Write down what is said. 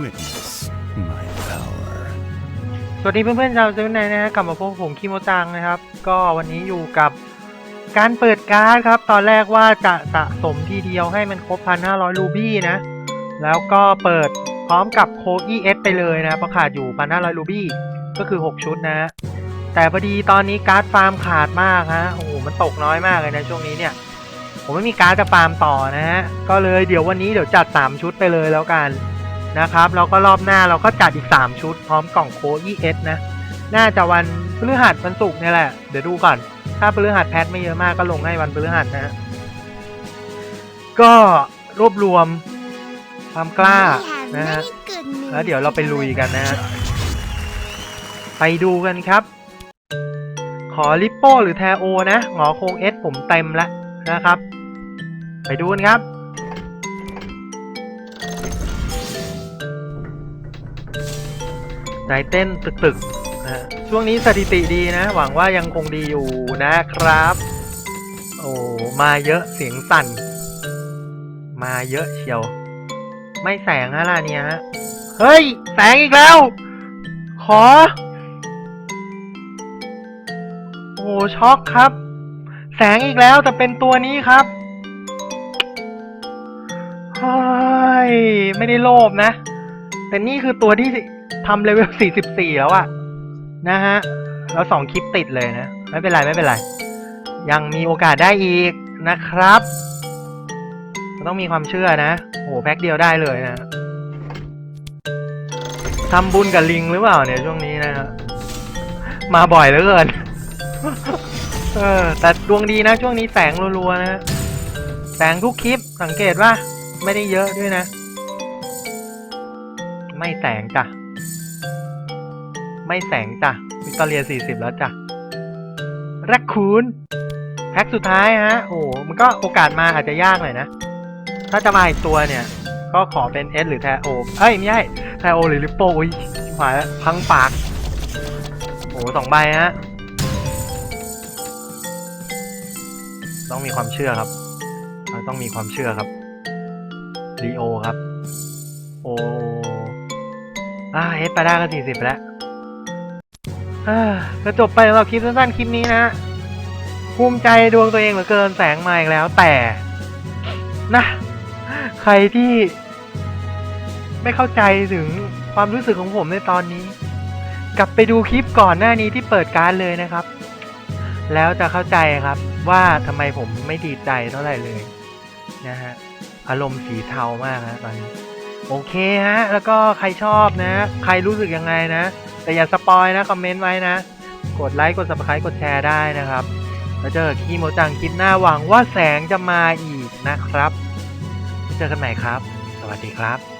Witness my power. สวัสดีเพื่อนๆชาวเซเว่นไนนะฮะกลับมาพบผมคิโมจังนะครับ ก็วันนี้อยู่กับการเปิดการ์ดครับ ตอนแรกว่าจะสะสมทีเดียวให้มันครบ 1,500 รูบี้นะ แล้วก็เปิดพร้อมกับโคอีเอสไปเลยนะ ประขาดอยู่ 1,500 รูบี้ ก็คือ 6 ชุดนะ แต่พอดีตอนนี้การ์ดฟาร์มขาดมากฮะ โอ้โห มันตกน้อยมากเลยนะช่วงนี้เนี่ย ผมไม่มีการ์ดจะฟาร์มต่อนะฮะ ก็เลยเดี๋ยววันนี้เดี๋ยวจัด 3 ชุดไปเลยแล้วกันนะครับแล้วก็รอบหน้าเราก็จัดอีก 3 ชุดพร้อมกล่องโค้ด ES นะ น่าจะวันพฤหัสวันศุกร์เนี่ยแหละ เดี๋ยวดูก่อน ถ้าพฤหัสแพทไม่เยอะมากก็ลงให้วันพฤหัสนะฮะ ก็รวบรวมความกล้านะฮะ แล้วเดี๋ยวเราไปลุยกันนะฮะ ไปดูกันครับ ขอลิปโป้หรือแทโอนะหงอโคงเอสผมเต็มแล้วนะครับ ไปดูกันครับใจเต้นตึกๆนะฮะช่วงนี้สถิติดีนะ หวังว่ายังคงดีอยู่นะครับ โอ้มาเยอะเสียงสั่น มาเยอะเชียว ไม่แสงฮะล่ะเนี่ยฮะเฮ้ย แสงอีกแล้ว ขอ โอ้ช็อกครับ แสงอีกแล้วแต่เป็นตัวนี้ครับ เฮ้ยไม่ได้โลภนะ แต่นี่คือตัวที่ทำเลเวล 44 แล้วอะนะฮะแล้วสองคลิปติดเลยนะ ไม่เป็นไร ไม่เป็นไร ยังมีโอกาสได้อีกนะครับต้องมีความเชื่อนะโอ้โหแพ็คเดียวได้เลยนะทำบุญกับลิงหรือเปล่าเนี่ยช่วงนี้นะฮะมาบ่อยเหลือเกินเออแต่ดวงดีนะช่วงนี้แสงรัวๆนะแสงทุกคลิปสังเกตว่า ไม่ได้เยอะด้วยนะ ไม่แสงจ้ะ ไม่แสงจ้ะวิกตอเรียสี่สิบแล้วจ้ะแรคคูนแพ็คสุดท้ายฮะ โอ้มันก็โอกาสมาอาจจะยากหน่อยนะ ถ้าจะมาอีกตัวเนี่ย ก็ขอเป็นเอสหรือแทโอเอ้ย ไม่ใช่แทโอหรือลิปโป้อุ้ยหายแล้วพังปาก โอ้สองใบฮะ ต้องมีความเชื่อครับ เราต้องมีความเชื่อครับ ลีโอครับ โออ่าเอสไปได้ก็สี่สิบแล้วอ่าก็จบไปสำหรับคลิปสั้นๆคลิปนี้นะภูมิใจดวงตัวเองเหลือเกินแสงมาอีกแล้ว แต่นะ ใครที่ไม่เข้าใจถึงความรู้สึกของผมในตอนนี้ กลับไปดูคลิปก่อนหน้านี้ที่เปิดการเลยนะครับ แล้วจะเข้าใจครับว่าทำไมผมไม่ดีใจเท่าไหร่เลยนะฮะ อารมณ์สีเทามากฮะตอนนี้โอเคฮะ แล้วก็ใครชอบนะ ใครรู้สึกยังไงนะ แต่อย่าสปอยนะ คอมเมนต์ไว้นะ กดไลค์ กดสับคลายกดแชร์ได้นะครับ แล้วเจอกีโมจังคลิปหน้าหวังว่าแสงจะมาอีกนะครับ เจอกันใหม่ครับ สวัสดีครับ